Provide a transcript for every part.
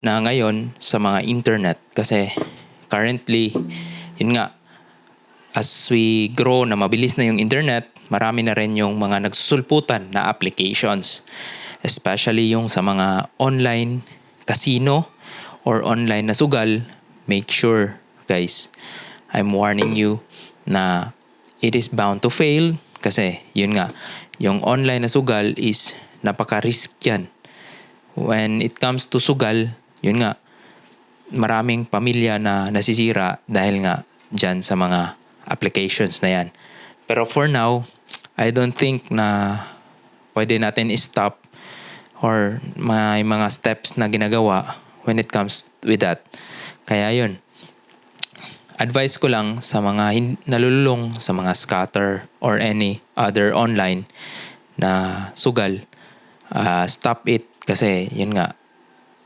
na ngayon sa mga internet kasi currently, yun nga, as we grow na mabilis na yung internet, marami na rin yung mga nagsusulputan na applications. Especially yung sa mga online casino or online na sugal, make sure guys, I'm warning you na it is bound to fail kasi yun nga, yung online na sugal is napaka-risk yan. When it comes to sugal, yun nga, maraming pamilya na nasisira dahil nga dyan sa mga applications na yan. Pero for now, I don't think na pwede natin i-stop or may mga steps na ginagawa when it comes with that. Kaya yun, advice ko lang sa mga nalululong sa mga scatter or any other online na sugal, ah, stop it kasi yun nga,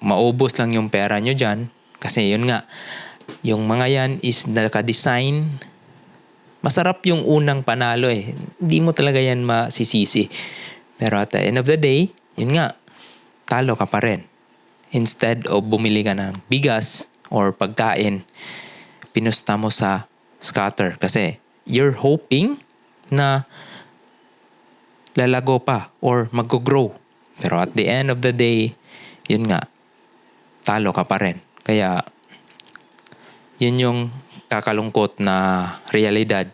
maubos lang yung pera nyo dyan kasi yun nga, yung mga yan is naka-design masarap yung unang panalo eh. Hindi mo talaga yan masisisi. Pero at the end of the day, yun nga, talo ka pa rin. Instead of bumili ka ng bigas or pagkain, pinusta mo sa scatter. Kasi you're hoping na lalago pa or mag-grow. Pero at the end of the day, yun nga, talo ka pa rin. Kaya, yun yung kakalungkot na realidad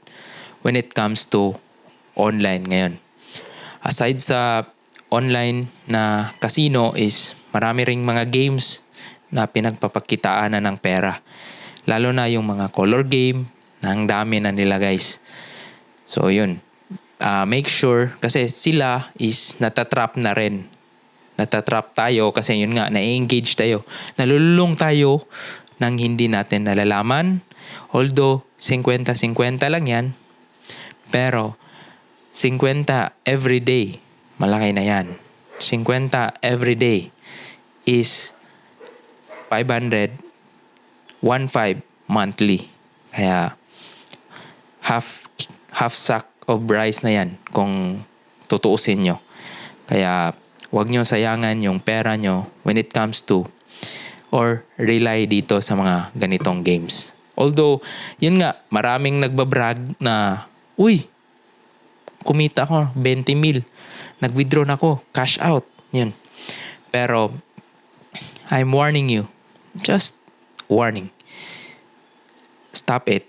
when it comes to online ngayon. Aside sa online na casino is marami ring mga games na pinagpapakitaan na ng pera. Lalo na yung mga color game, na ang dami na nila guys. So yun, Ah, make sure kasi sila is natatrap na rin. Natatrap tayo kasi yun nga, na-engage tayo. Nalululong tayo nang hindi natin nalalaman. Although, 50-50 lang yan. Pero, 50 every day, malaki na yan. 50 every day is 500, 1.5 monthly. Kaya, half half sack of rice na yan kung tutuusin nyo. Kaya wag nyo sayangan yung pera nyo when it comes to or rely dito sa mga ganitong games. Although, yun nga, maraming nagbabrag na, uy, kumita ko 20 mil. Nag-withdraw na ako, cash out. Yun. Pero, I'm warning you. Just warning. Stop it.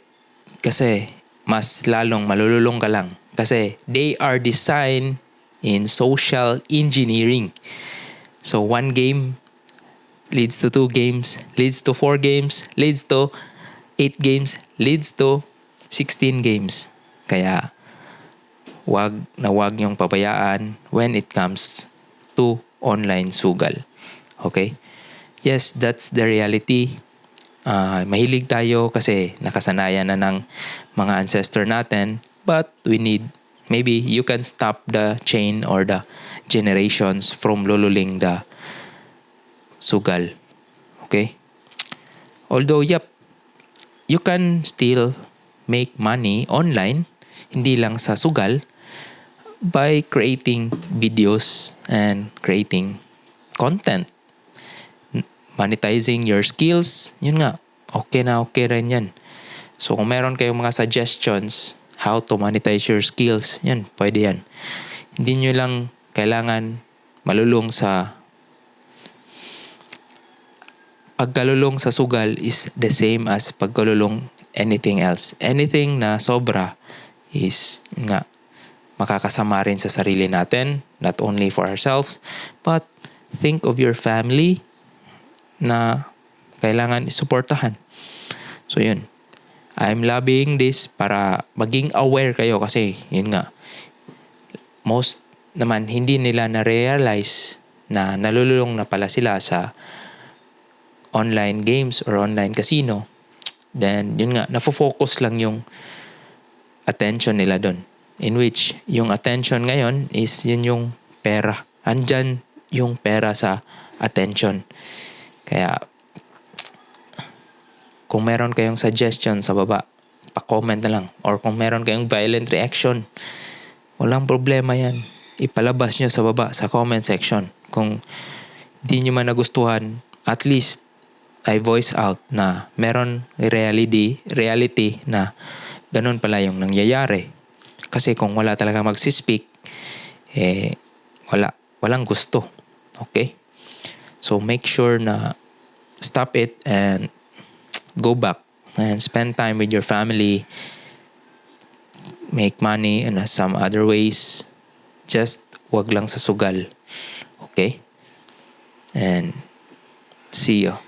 Kasi, mas lalong malululong ka lang. Kasi they are designed in social engineering. So one game leads to two games, leads to four games, leads to eight games, leads to 16 games. Kaya wag na wag yung pabayaan when it comes to online sugal. Okay? Yes, that's the reality uh, mahilig tayo kasi nakasanayan na ng mga ancestor natin. But we need, maybe you can stop the chain or the generations from lululing the sugal. Okay? Although, yep, you can still make money online, hindi lang sa sugal, by creating videos and creating content monetizing your skills, yun nga, okay na okay rin yan. So kung meron kayong mga suggestions how to monetize your skills, yan, pwede yan. Hindi nyo lang kailangan malulong sa pagkalulong sa sugal is the same as pagkalulong anything else. Anything na sobra is nga makakasama rin sa sarili natin, not only for ourselves, but think of your family, na kailangan isuportahan. So yun. I'm lobbying this para maging aware kayo kasi yun nga most naman hindi nila na-realize na nalululong na pala sila sa online games or online casino. Then yun nga nafo-focus lang yung attention nila doon. In which yung attention ngayon is yun yung pera. Andyan yung pera sa attention. Kaya, kung meron kayong suggestion sa baba, pa-comment na lang. Or kung meron kayong violent reaction, walang problema yan. Ipalabas nyo sa baba, sa comment section. Kung di nyo man nagustuhan, at least I voice out na meron reality, reality na ganun pala yung nangyayari. Kasi kung wala talaga magsispeak, eh, wala, walang gusto. Okay? So make sure na stop it and go back and spend time with your family, make money in some other ways. Just wag lang sa sugal. Okay? And see you.